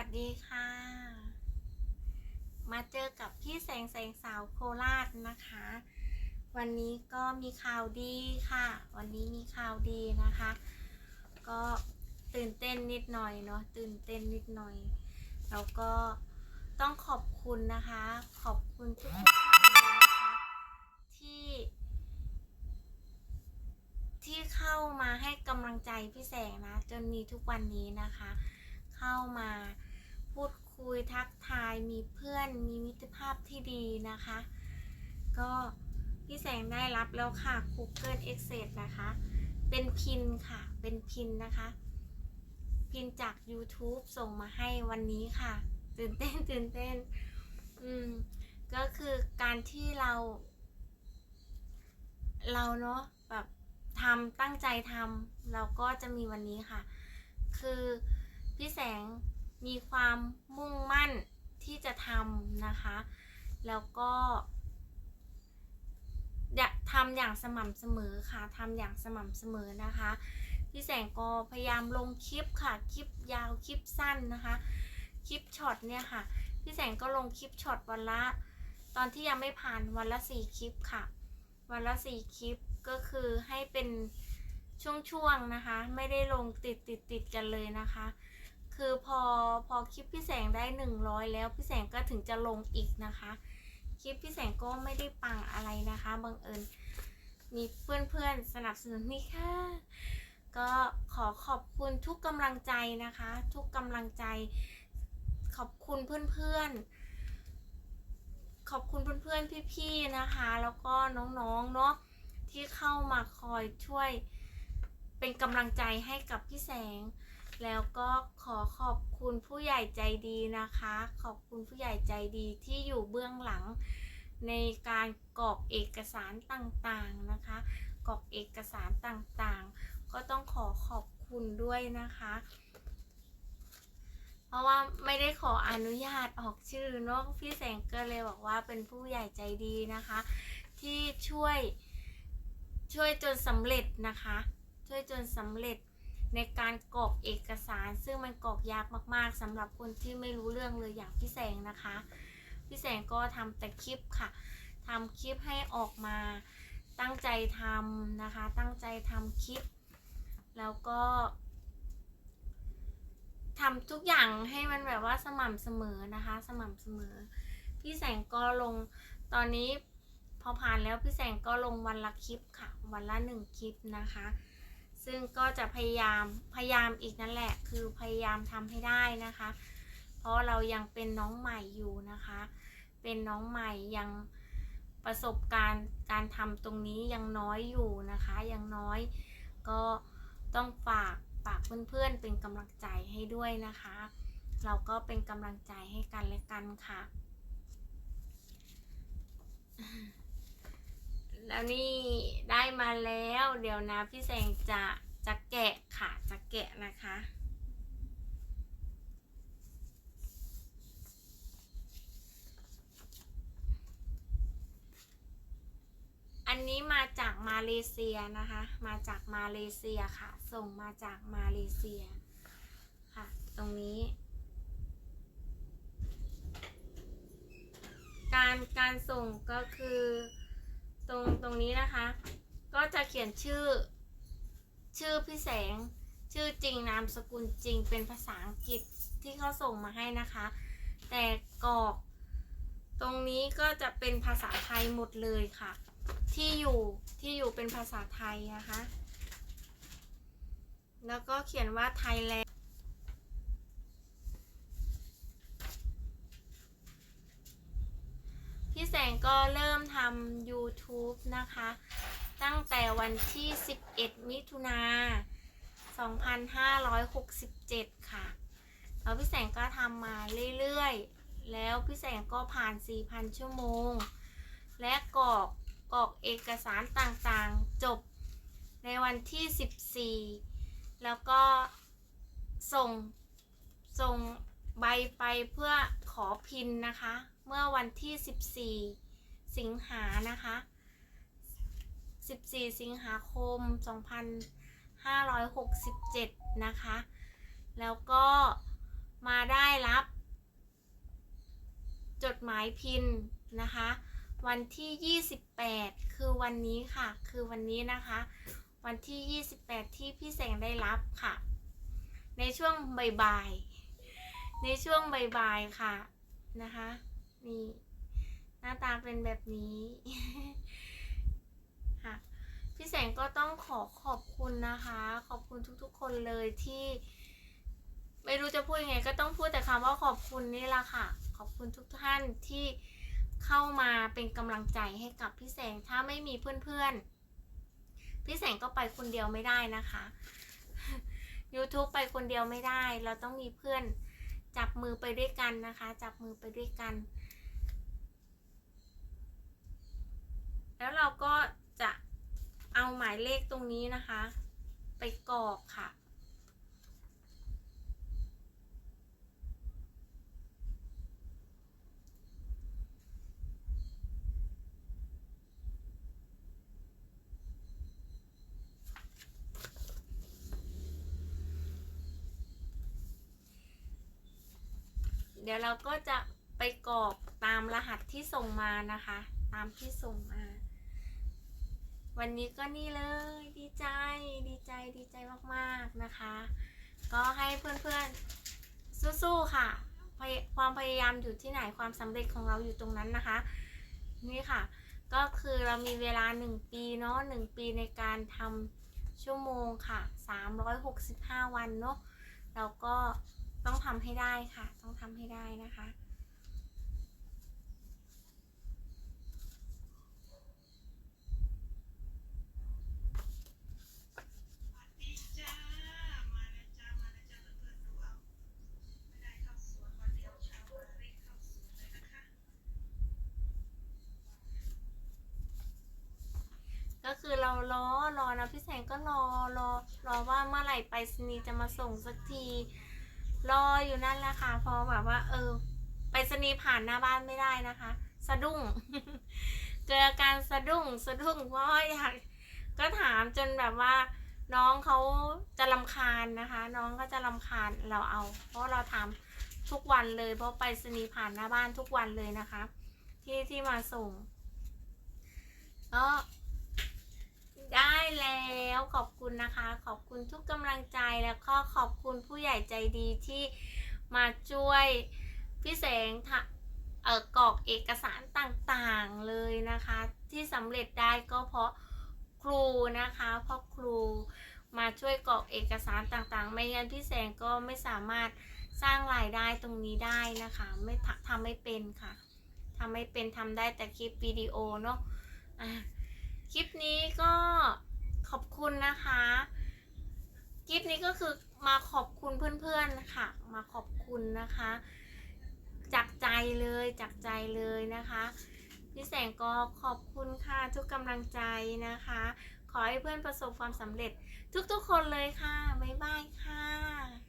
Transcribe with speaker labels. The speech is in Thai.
Speaker 1: วัสดีค่ะ มาเจอกับพี่แสงแสงสาวโคราชนะคะ วันนี้ก็มีข่าวดีค่ะ วันนี้มีข่าวดีนะคะ ก็ตื่นเต้นนิดหน่อยเนาะตื่นเต้นนิดหน่อย แล้วก็ต้องขอบคุณนะคะ ขอบคุณทุกท่านนะคะที่ ที่เข้ามาให้กำลังใจพี่แสงนะ จนมีทุกวันนี้นะคะ เข้ามา ยทักทายมีเพื่อนมีมิตรภาพที่ดีนะคะ ก็พี่แสงได้รับแล้วค่ะ Google Access นะคะ เป็นพินค่ะ เป็นพินนะคะ พินจาก YouTube ส่งมาให้วันนี้ค่ะ ตื่นเต้นตื่นเต้น อืม ก็คือการที่เรา เราเนาะแบบทำตั้งใจทำเราก็จะมีวันนี้ค่ะ คือพี่แสง มีความมุ่งมั่นที่จะทำนะคะ แล้วก็ทำอย่างสม่ำเสมอค่ะทำอย่างสม่ำเสมอนะคะ พี่แสงก็พยายามลงคลิปค่ะ คลิปยาวคลิปสั้นนะคะ คลิปช็อตเนี่ยค่ะ พี่แสงก็ลงคลิปช็อตวันละ ตอนที่ยังไม่ผ่านวันละสี่คลิปค่ะ วันละสี่คลิปก็คือให้เป็นช่วงๆนะคะ ไม่ได้ลงติดติดติดกันเลยนะคะ คือพอพอคลิปพี่แสงได้หนึ่งร้อยแล้วพี่แสงก็ถึงจะลงอีกนะคะ คลิปพี่แสงก็ไม่ได้ปังอะไรนะคะบังเอิญมีเพื่อนๆสนับสนุนนี่ค่ะก็ขอขอบคุณทุกกำลังใจนะคะ ทุกกำลังใจ ขอบคุณเพื่อนๆ ขอบคุณเพื่อนๆพี่ๆนะคะ แล้วก็น้องๆเนาะที่เข้ามาคอยช่วยเป็นกำลังใจให้กับพี่แสง แล้วก็ขอขอบคุณผู้ใหญ่ใจดีนะคะ ขอบคุณผู้ใหญ่ใจดีที่อยู่เบื้องหลังในการกรอกเอกสารต่างๆนะคะ กรอกเอกสารต่างๆ ก็ต้องขอขอบคุณด้วยนะคะ เพราะว่าไม่ได้ขออนุญาตออกชื่อเนอะพี่แสงก็เลยบอกว่าเป็นผู้ใหญ่ใจดีนะคะ ที่ช่วยช่วยจนสำเร็จนะคะ ช่วยจนสำเร็จ ในการกรอกเอกสาร ซึ่งมันกรอกยากมากๆสำหรับคนที่ไม่รู้เรื่องเลยอย่างพี่แสงนะคะ พี่แสงก็ทำแต่คลิปค่ะทำคลิปให้ออกมาตั้งใจทำนะคะ ตั้งใจทำคลิป แล้วก็ทำทุกอย่างให้มันแบบว่าสม่ำเสมอนะคะ สม่ำเสมอ พี่แสงก็ลงตอนนี้พอผ่านแล้วพี่แสงก็ลงวันละคลิปค่ะ วันละหนึ่งคลิปนะคะ ซึ่งก็จะพยายามพยายามอีกนั่นแหละ คือพยายามทำให้ได้นะคะ เพราะเรายังเป็นน้องใหม่อยู่นะคะ เป็นน้องใหม่ยังประสบการณ์การทำตรงนี้ยังน้อยอยู่นะคะยังน้อยก็ต้องฝากฝากเพื่อนๆเป็นกำลังใจให้ด้วยนะคะ เราก็เป็นกำลังใจให้กันและกันค่ะ แล้วนี่ได้มาแล้ว เดี๋ยวนะพี่แสงจะจะแกะค่ะจะแกะนะคะอันนี้มาจากมาเลเซียนะคะ มาจากมาเลเซียค่ะ ส่งมาจากมาเลเซียค่ะ ตรงนี้ การการส่งก็คือ ตรงตรงนี้นะคะ ก็จะเขียนชื่อ ชื่อพี่แสง ชื่อจริงนามสกุลจริงเป็นภาษาอังกฤษที่เขาส่งมาให้นะคะ แต่กรอกตรงนี้ก็จะเป็นภาษาไทยหมดเลยค่ะ ที่อยู่ที่อยู่เป็นภาษาไทยนะคะ แล้วก็เขียนว่าไทยแลนด์ แสงก็เริ่มทำ YouTube นะคะ ตั้งแต่วันที่ 11 มิถุนา 2567 ค่ะ แล้วพี่แสงก็ทำมาเรื่อยๆ แล้วพี่แสงก็ผ่าน 4,000 ชั่วโมง และกรอกกรอกเอกสารต่างๆ จบในวันที่ 14 แล้วก็ส่งส่งใบไปเพื่อ อพินนะคะ เมื่อวันที่ 14 สิงหานะคะ 14 สิงหาคม 2567 นะคะ แล้วก็มาได้รับ จดหมายพินนะคะ วันที่ 28 คือวันนี้ค่ะ คือวันนี้นะคะ วันที่ 28 ที่พี่แสงได้รับค่ะ ในช่วงบ่ายๆ ในช่วงบ่ายๆค่ะนะคะ นี่ หน้าตาเป็นแบบนี้ค่ะพี่แสงก็ต้องขอขอบคุณนะคะ ขอบคุณทุกๆ คนเลยที่ ไม่รู้จะพูดยังไง ก็ต้องพูดแต่คำว่าขอบคุณนี่แหละค่ะ ขอบคุณทุกท่านที่เข้ามาเป็นกำลังใจให้กับพี่แสงถ้าไม่มีเพื่อนๆ พี่แสงก็ไปคนเดียวไม่ได้นะคะ YouTube ไปคนเดียวไม่ได้ เราต้องมีเพื่อน จับมือไปด้วยกันนะคะ จับมือไปด้วยกัน แล้วเราก็จะเอาหมายเลขตรงนี้นะคะ ไปกรอกค่ะ ดี๋ยวเราก็จะไปกรอกตามรหัสที่ส่งมานะคะ ตามที่ส่งมา วันนี้ก็นี่เลยดีใจดีใจดีใจมากๆนะคะ ก็ให้เพื่อนๆสู้ๆค่ะ ความพยายามอยู่ที่ไหนความสำเร็จของเราอยู่ตรงนั้นนะคะ นี่ค่ะ ก็คือเรามีเวลา 1 ปีเนาะ1ปีในการทำชั่วโมงค่ะ 365 วันเนาะเราก็ ต้องทำให้ได้ค่ะ ต้องทำให้ได้นะคะ
Speaker 2: ดีจ้ามาเลยจ้ามาเลยจ้าเพื่อนๆดูเอาไม่ได้เข้าสวนวันเดียวเช้ามารีบเข้าสวนเลยนะคะ
Speaker 1: ก็คือเรารอรอนะพี่แสงก็รอรอรอว่าเมื่อไหร่ไปรษณีย์จะมาส่งสักที รออยู่นั่นแหละค่ะ พอแบบว่า เออ ไปรษณีผ่านหน้าบ้านไม่ได้นะคะ สะดุ้ง เจออาการสะดุ้งสะดุ้งเพราะอยากก็ถามจนแบบว่า น้องเขาจะลำคาญนะคะ น้องก็จะลำคาญเราเอา เพราะเราทำทุกวันเลย เพราะไปรษณีผ่านหน้าบ้านทุกวันเลยนะคะ ที่ที่มาส่งก็ ได้แล้วขอบคุณนะคะ ขอบคุณทุกกำลังใจแล้วก็ขอบคุณผู้ใหญ่ใจดีที่มาช่วยพี่แสงทเออกรอกเอกสารต่างๆเลยนะคะ ที่สำเร็จได้ก็เพราะครูนะคะเพราะครูมาช่วยกรอกเอกสารต่างๆ ไม่งั้นพี่แสงก็ไม่สามารถสร้างรายได้ตรงนี้ได้นะคะ ไม่ทำไม่เป็นค่ะทำไม่เป็นทำได้แต่คลิปวิดีโอเนาะอะ คลิปนี้ก็ขอบคุณนะคะ คลิปนี้ก็คือมาขอบคุณเพื่อนๆค่ะ มาขอบคุณนะคะ จากใจเลยจากใจเลยนะคะพี่แสงก็ขอบคุณค่ะทุกกำลังใจนะคะ ขอให้เพื่อนประสบความสำเร็จทุกๆคนเลยค่ะ บ๊ายบายค่ะ